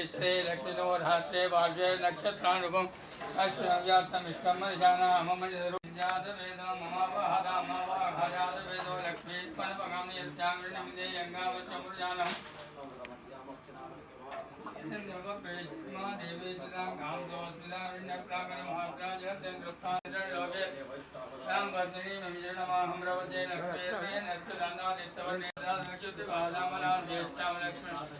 श्री लक्ष्मीनो रहस्ये पार्श्वे नक्षत्रानुपम अष्टव्यास्तमिष्टं मनिषाणा मम जात वेदो मम वहदा मम वहदात वेदो लक्ष्मी पणपगामि यस्यामृणमिदे यङ्गावश्यमुर्जानम् देवी सदा गां दोस्मिलारण्यप्राकरमहात्राजयन्द्रप्रालोके तां वर्धिनी ममिजनमाहं रवते लक्ष्मीर्मे नस्तदानादित्यवर्णे नक्षत्रपादामला ज्येष्ठामलक्ष्मण अबोधमतमुतिदर्भान्विमेघा गन्धद्वारान्तरधिनं च उच्चाङ्गलीशलिकं सर्वभूतानान्तां योगं वेदम् एकेर्मया लक्ष्मी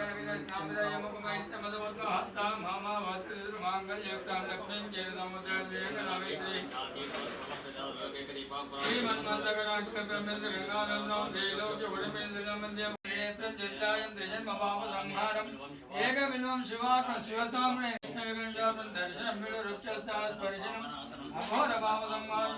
सूर्यावा द्रविचन्द्र सूर्याग्निर्भवन्ति महालक्ष्मास्मे నేత్రం చిత్రాయం త్రిజన్మపాప సంహారం. ఏకమిల్వం శివార్పణ శివసామ్రే విష్ణువిగ్రహార్పణ దర్శనం మిలు వృక్షస్థా అఘోర పాప సంహారం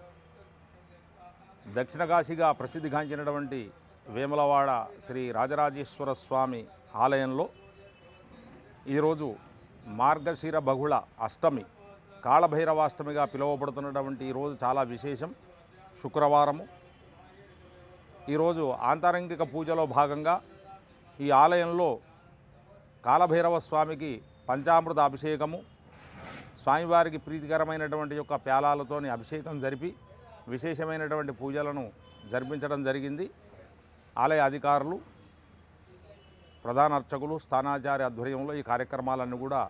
కాశీగా ప్రసిద్ధిగాంచినటువంటి వేములవాడ శ్రీ రాజరాజేశ్వర స్వామి ఆలయంలో ఈరోజు మార్గశిర బహుళ అష్టమి కాళభైరవాష్టమిగా పిలువబడుతున్నటువంటి ఈరోజు చాలా విశేషం. శుక్రవారము. ఈరోజు ఆంతరంగిక పూజలో భాగంగా ఈ ఆలయంలో కాళభైరవ స్వామికి పంచామృత అభిషేకము స్వామివారికి ప్రీతికరమైనటువంటి యొక్క ప్యాలాలతోని అభిషేకం జరిపి విశేషమైనటువంటి పూజలను జరిపించడం జరిగింది. ఆలయ అధికారులు ప్రధాన అర్చకులు స్థానాచార్య ఆధ్వర్యంలో ఈ కార్యక్రమాలన్నీ కూడా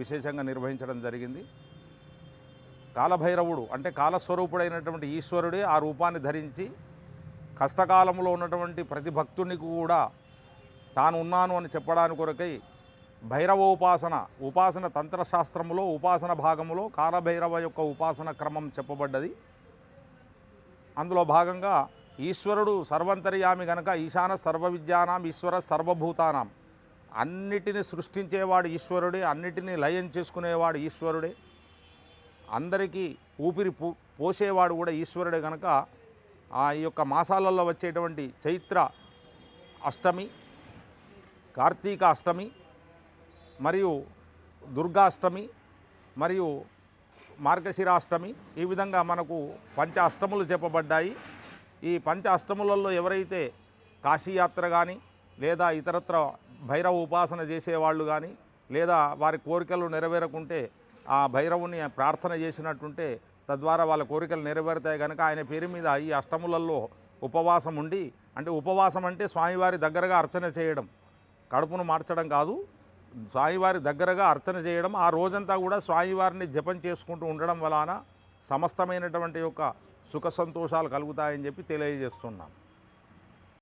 విశేషంగా నిర్వహించడం జరిగింది. కాలభైరవుడు అంటే కాలస్వరూపుడైనటువంటి ఈశ్వరుడే ఆ రూపాన్ని ధరించి కష్టకాలంలో ఉన్నటువంటి ప్రతి భక్తునికి కూడా తాను ఉన్నాను అని చెప్పడానికి కొరకై భైరవ ఉపాసన ఉపాసన తంత్రశాస్త్రములో ఉపాసన భాగములో కాలభైరవ యొక్క ఉపాసన క్రమం చెప్పబడ్డది. అందులో భాగంగా ఈశ్వరుడు సర్వంతర్యామి గనక ఈశాన సర్వ విద్యానాం ఈశ్వర సర్వభూతానాం. అన్నిటిని సృష్టించేవాడు ఈశ్వరుడే అన్నిటినీ లయం చేసుకునేవాడు ఈశ్వరుడే. అందరికీ ఊపిరి పో పోసేవాడు కూడా ఈశ్వరుడే కనుక ఆ యొక్క మాసాలలో వచ్చేటువంటి చైత్ర అష్టమి కార్తీక అష్టమి మరియు దుర్గాష్టమి మరియు మార్గశిరాష్టమి ఈ విధంగా మనకు పంచ అష్టములు చెప్పబడ్డాయి. ఈ పంచ అష్టములలో ఎవరైతే కాశీయాత్ర కానీ లేదా ఇతరత్ర భైరవ ఉపాసన చేసేవాళ్ళు కానీ లేదా వారి కోరికలు నెరవేరకుంటే ఆ భైరవుని ప్రార్థన చేసినట్టుంటే తద్వారా వాళ్ళ కోరికలు నెరవేరుతాయి కనుక ఆయన పేరు మీద ఈ అష్టములలో ఉపవాసం ఉండి అంటే ఉపవాసం అంటే స్వామివారి దగ్గరగా అర్చన చేయడం. కడుపును మార్చడం కాదు స్వామివారి దగ్గరగా అర్చన చేయడం ఆ రోజంతా కూడా స్వామివారిని జపం చేసుకుంటూ ఉండడం వలన సమస్తమైనటువంటి యొక్క సుఖ సంతోషాలు కలుగుతాయని చెప్పి తెలియజేస్తున్నాం.